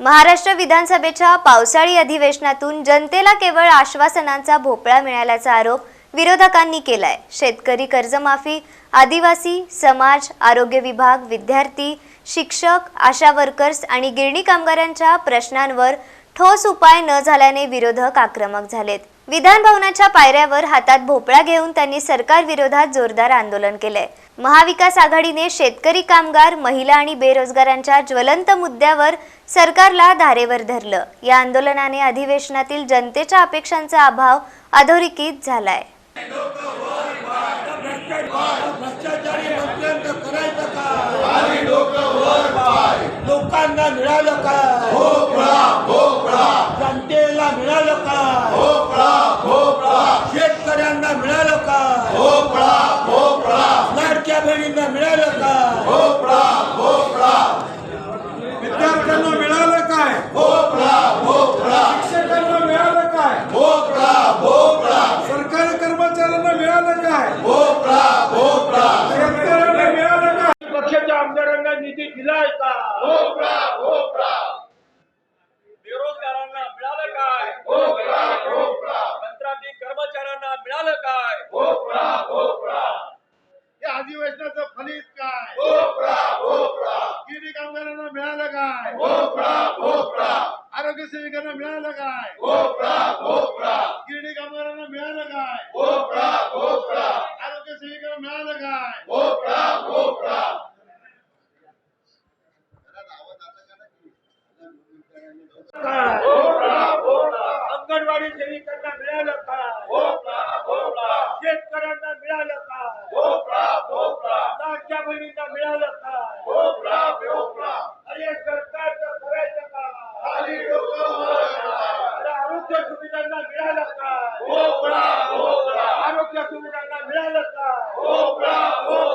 महाराष्ट्र विधानसभेच्या पावसाळी अधिवेशनातून जनतेला केवळ आश्वासनांचा भोपळा मिळाल्याचा आरोप विरोधकांनी केलाय. शेतकरी कर्जमाफी आदिवासी समाज आरोग्य विभाग विद्यार्थी शिक्षक आशा वर्कर्स आणि गिरणी कामगारांच्या प्रश्नांवर ठोस उपाय न झाल्याने विरोधक आक्रमक झालेत. विधान भवनाच्या पायऱ्यावर हातात भोपळा घेऊन त्यांनी सरकार विरोधात जोरदार आंदोलन केलंय. महाविकास आघाडीने शेतकरी कामगार महिला आणि बेरोजगारांच्या ज्वलंत मुद्द्यावर सरकारला धारेवर धरलं. या आंदोलनाने अधिवेशनातील जनतेच्या अपेक्षांचा अभाव अधोरेखित झालाय. लोकांना मिळालं का? बहिणींना मिळालं काय विद्यार्थ्यांना मिळालं काय? शिक्षकांना मिळालं काय? सरकारी कर्मचाऱ्यांना मिळालं काय? शेतकऱ्यांना मिळालं काय? पक्षाच्या आमदारांना निधी दिलाय का? बेरोजगारांना कामगारांना मिळालं काय आरोग्य सेविकांना मिळालं काय गिरणी कामगारांना मिळालं काय आरोग्य सेविकांना मिळालं काय अंगणवाडी सेविकांना मिळालं काय शेतकऱ्यांना मिळालं काय लाडक्या बहिणींना मिळालं काय आरोग्य सुविधांना मिळालं काय आरोग्य सुविधांना मिळालं काय